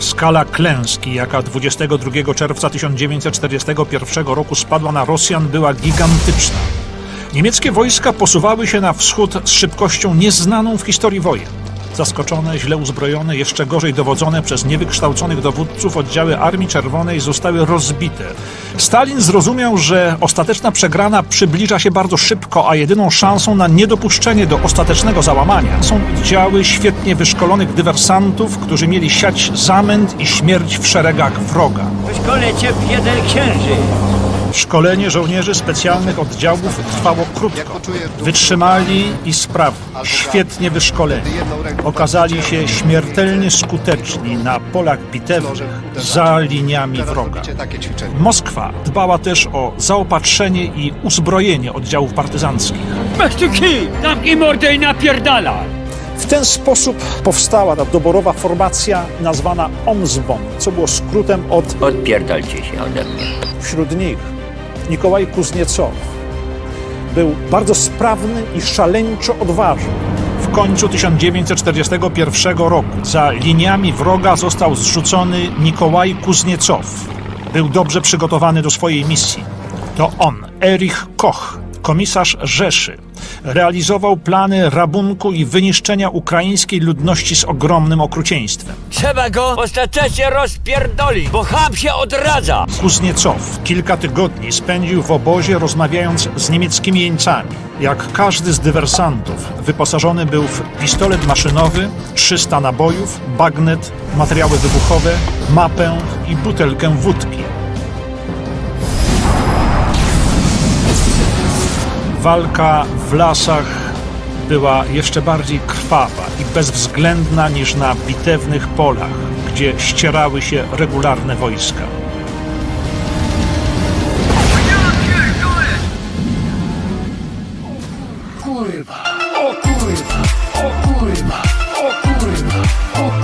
Skala klęski, jaka 22 czerwca 1941 roku spadła na Rosjan, była gigantyczna. Niemieckie wojska posuwały się na wschód z szybkością nieznaną w historii wojen. Zaskoczone, źle uzbrojone, jeszcze gorzej dowodzone przez niewykształconych dowódców oddziały Armii Czerwonej zostały rozbite. Stalin zrozumiał, że ostateczna przegrana przybliża się bardzo szybko, a jedyną szansą na niedopuszczenie do ostatecznego załamania są oddziały świetnie wyszkolonych dywersantów, którzy mieli siać zamęt i śmierć w szeregach wroga. Szkole cię w jeden księży. Szkolenie żołnierzy specjalnych oddziałów trwało krótko. Wytrzymali i sprawni, świetnie wyszkoleni. Okazali się śmiertelnie skuteczni na polach bitewnych za liniami wroga. Moskwa dbała też o zaopatrzenie i uzbrojenie oddziałów partyzanckich. Masz tu kij! Zamknij mordę i napierdala! W ten sposób powstała ta doborowa formacja nazwana Omsbon, co było skrótem od Odpierdolcie się ode mnie. Wśród nich Nikołaj Kuzniecow był bardzo sprawny i szaleńczo odważny. W końcu 1941 roku za liniami wroga został zrzucony Nikołaj Kuzniecow. Był dobrze przygotowany do swojej misji. To on, Erich Koch, komisarz Rzeszy, realizował plany rabunku i wyniszczenia ukraińskiej ludności z ogromnym okrucieństwem. Trzeba go ostatecznie rozpierdolić, bo ham się odradza! Kuzniecow kilka tygodni spędził w obozie rozmawiając z niemieckimi jeńcami. Jak każdy z dywersantów, wyposażony był w pistolet maszynowy, 300 nabojów, bagnet, materiały wybuchowe, mapę i butelkę wódki. Walka w lasach była jeszcze bardziej krwawa i bezwzględna niż na bitewnych polach, gdzie ścierały się regularne wojska. kurwa, o kurwa, o kurwa, o kurwa.